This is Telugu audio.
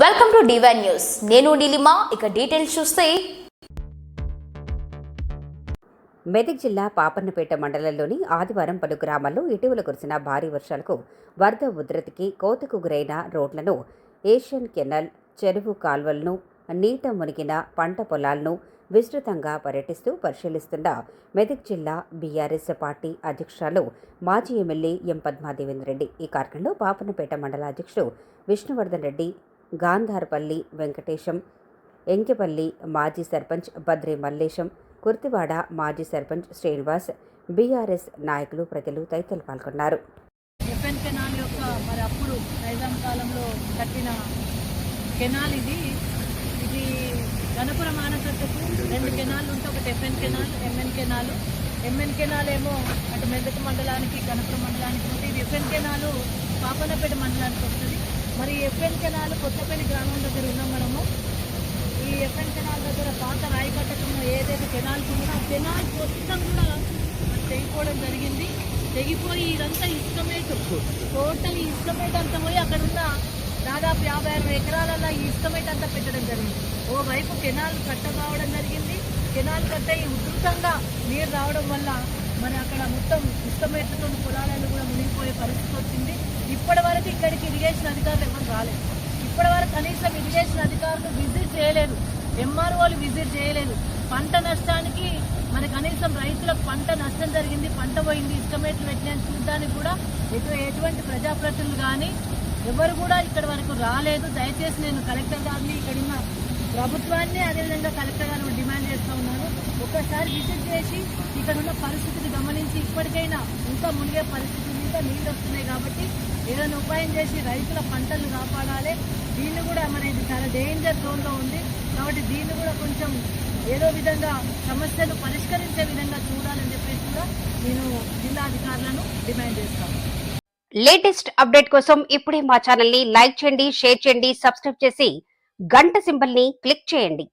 వెల్కమ్ టు డివైన్ న్యూస్ నేను నీలిమా ఇక డీటెయిల్స్ చూస్తే. మెదక్ జిల్లా పాపన్నపేట మండలంలోని ఆదివారం పలు గ్రామాల్లో ఇటీవల కురిసిన భారీ వర్షాలకు వరద ఉధృతికి కోతకు గురైన రోడ్లను ఏషియన్ కెనల్ చెరువు కాల్వలను నీట మునిగిన పంట పొలాలను విస్తృతంగా పర్యటిస్తూ పరిశీలిస్తున్న మెదక్ జిల్లా బీఆర్ఎస్ పార్టీ అధ్యక్షురాలు మాజీ ఎమ్మెల్యే ఎం పద్మాదేవేంద్ర రెడ్డి. ఈ కార్యక్రమంలో పాపన్నపేట మండల అధ్యక్షుడు విష్ణువర్ధన్ రెడ్డి గాంధార్పల్లి వెంకటేశం ఎంకెపల్లి మాజీ సర్పంచ్ బద్రి మల్లేశం కుర్తివాడ మాజీ సర్పంచ్ శ్రీనివాస్ బీఆర్ఎస్ నాయకులు ప్రజలు తదితరులు పాల్గొన్నారు. ఎఫ్ఎన్ కెనాల్ యొక్క మరి అప్పుడు నైజాం కాలంలో కట్టిన కెనాల్ ఇది. ఇది గణపుర మానసత్తుకు రెండు కెనాల్ ఉంటే ఒకటి FN canal MN canal. MN canal ఏమో అటు మెదక్ మండలానికి గణపుర మండలానికి ఉంటే ఇది ఎఫ్ఎన్ కెనాల్ పాపనపేట మండలానికి వస్తుంది. మరి ఎఫ్ఎన్ కెనాల్ కొత్తపల్లి గ్రామం దగ్గర ఉన్నాం మనము. ఈ ఎఫ్ఎన్ కెనాల్ దగ్గర పాత రాయి కట్టకుండా ఏదైతే కెనాల్స్ ఉందో ఆ కెనాల్ మొత్తం కూడా తెగిపోవడం జరిగింది. తెగిపోయి ఇదంతా ఇసుకమేట్ టోటల్ ఈ ఇసుకమేట్ అంతా పోయి అక్కడ ఉన్న దాదాపు యాభై అరవై ఎకరాలలో ఈ ఇష్టమేట్ అంతా పెట్టడం జరిగింది. ఓ వైపు కెనాల్ కట్ట కావడం జరిగింది. కెనాల్ కట్ట ఉధృతంగా నీరు రావడం వల్ల మరి అక్కడ మొత్తం ఇసుకమేట్తో పొలాలను కూడా మునిగిపోయే పరిస్థితి వచ్చింది. ఇప్పటి వరకు ఇక్కడికి ఇరిగేషన్ అధికారులు ఎవరు రాలేదు. ఇప్పటి వరకు కనీసం ఇరిగేషన్ అధికారులు విజిట్ చేయలేదు. ఎంఆర్ఓలు విజిట్ చేయలేదు. పంట నష్టానికి మరి కనీసం రైతులకు పంట నష్టం జరిగింది పంట పోయింది ఇష్టమేట్లు పెట్టినని చూడడానికి కూడా ఎటువంటి ప్రజాప్రతినిధులు కానీ ఎవరు కూడా ఇక్కడ వరకు రాలేదు. దయచేసి నేను కలెక్టర్ గారిని ఇక్కడ ఉన్న ప్రభుత్వాన్ని అదేవిధంగా కలెక్టర్ గారు డిమాండ్ చేస్తూ ఉన్నాను ఒక్కసారి విజిట్ చేసి ఇక్కడ ఉన్న పరిస్థితిని గమనించి ఇప్పటికైనా ఇంకా మునిగే పరిస్థితి ఇంకా నీళ్ళు వస్తున్నాయి కాబట్టి ఏదైనా ఉపాయం చేసి రైతుల పంటలు కాపాడాలి. దీన్ని కూడా మన ఇది చాలా డేంజర్ జోన్లో ఉంది. కాబట్టి దీన్ని కూడా కొంచెం ఏదో విధంగా సమస్యను పరిష్కరించే విధంగా చూడాలని చెప్పేసి కూడా నేను జిల్లా అధికారులను డిమాండ్ చేస్తాను. లేటెస్ట్ అప్డేట్ కోసం ఇప్పుడే మా ఛానల్ని లైక్ చేయండి షేర్ చేయండి సబ్స్క్రైబ్ చేసి గంట సింబల్ని క్లిక్ చేయండి.